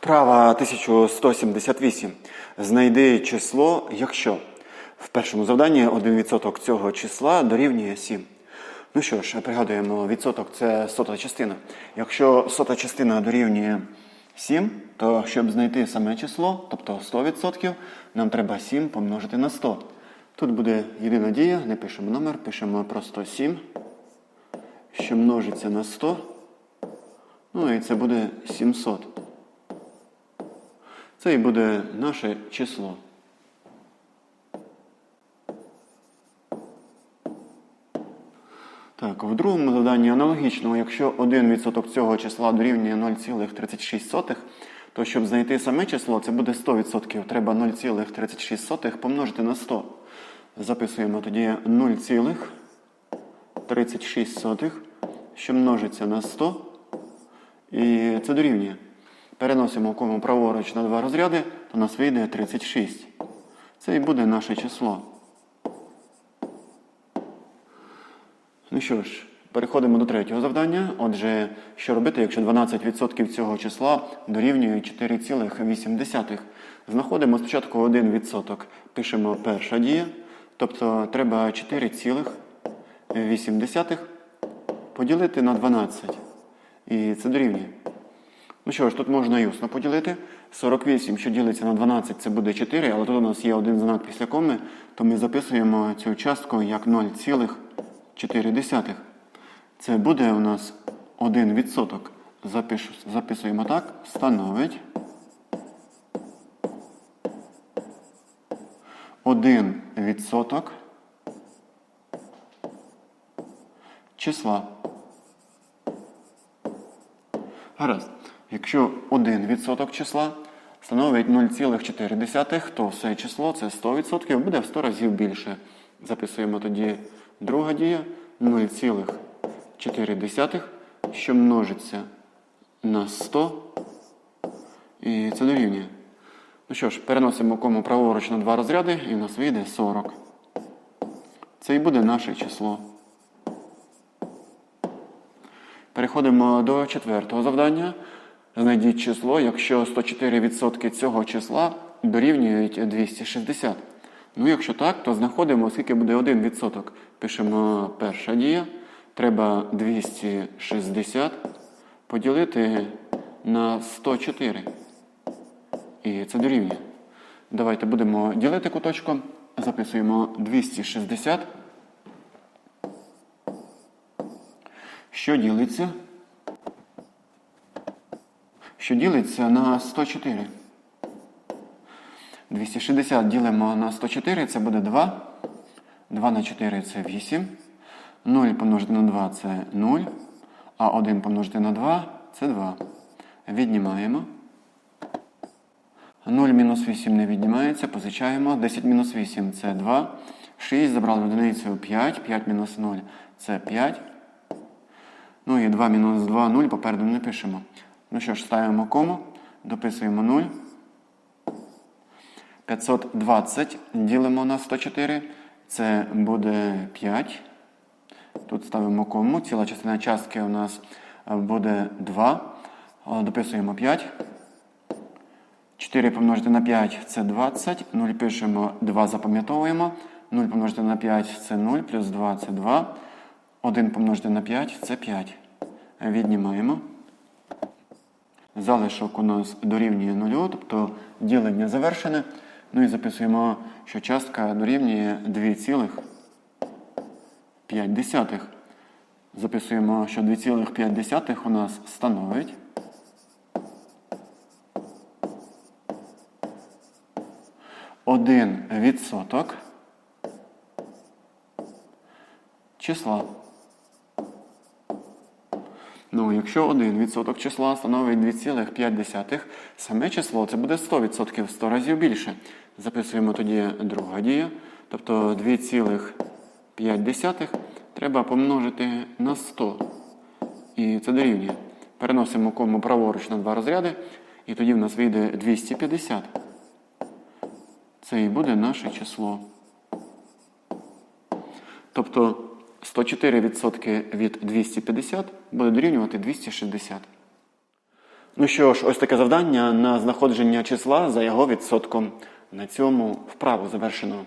Вправа 1178. Знайди число, якщо в першому завданні 1% цього числа дорівнює 7. Ну що ж, пригадуємо, відсоток це сота частина. Якщо сота частина дорівнює 7, то щоб знайти саме число, тобто 100%, нам треба 7 помножити на 100. Тут буде єдина дія, не пишемо номер, пишемо просто 7, що множиться на 100. Ну і це буде 700. Це і буде наше число. Так, в другому заданні аналогічно, якщо 1% цього числа дорівнює 0,36, то щоб знайти саме число, це буде 100%. Треба 0,36 помножити на 100. Записуємо тоді 0,36, що множиться на 100. І це дорівнює. Переносимо кому праворуч на два розряди, то нас вийде 36. Це і буде наше число. Ну що ж, переходимо до третього завдання. Отже, що робити, якщо 12% цього числа дорівнює 4,8? Знаходимо спочатку 1%. Пишемо перша дія. Тобто треба 4,8 поділити на 12. І це дорівнює. Ну що ж, тут можна і усно поділити. 48, що ділиться на 12, це буде 4, але тут у нас є один знак після коми, то ми записуємо цю частку як 0,4. Це буде у нас 1%. Запиш, записуємо так. Становить 1% числа. Гаразд. Якщо 1% числа становить 0,4, то все число це 100% буде в 100 разів більше. Записуємо тоді друга дія 0,4, що множиться на 100. І це дорівнює. Ну що ж, переносимо кому праворуч на два розряди, і в нас вийде 40. Це і буде наше число. Переходимо до четвертого завдання. Знайдіть число, якщо 104% цього числа дорівнюють 260. Ну, якщо так, то знаходимо, скільки буде 1%. Пишемо перша дія. Треба 260 поділити на 104. І це дорівнює. Давайте будемо ділити куточком. Записуємо 260. Що ділиться? Що ділиться на 104. 260 ділимо на 104, це буде 2. 2 на 4 це 8. 0 помножити на 2 це 0. А 1 помножити на 2 це 2. Віднімаємо. 0 мінус 8 не віднімається, позичаємо. 10 мінус 8 це 2. 6 забрали одиницю 5. 5 мінус 0 це 5. Ну і 2 мінус 2 0 попереду не пишемо. Ну що ж, ставимо кому, дописуємо 0. 520 ділимо на 104. Це буде 5. Тут ставимо кому. Ціла частина частки у нас буде 2. Дописуємо 5. 4 помножити на 5 це 20. 0 пишемо 2, запам'ятовуємо. 0 помножити на 5 це 0, плюс 2 це 2. 1 помножити на 5 це 5. Віднімаємо. Залишок у нас дорівнює 0, тобто ділення завершене. Ну і записуємо, що частка дорівнює 2,5. Записуємо, що 2,5 у нас становить. Один відсоток числа. Якщо 1% числа становить 2,5, саме число це буде 100%, 100 разів більше. Записуємо тоді друга дія. Тобто 2,5 треба помножити на 100. І це дорівнює. Переносимо кому праворуч на два розряди, і тоді в нас вийде 250. Це і буде наше число. Тобто 104% від 250 буде дорівнювати 260. Ну що ж, ось таке завдання на знаходження числа за його відсотком. На цьому вправу завершено.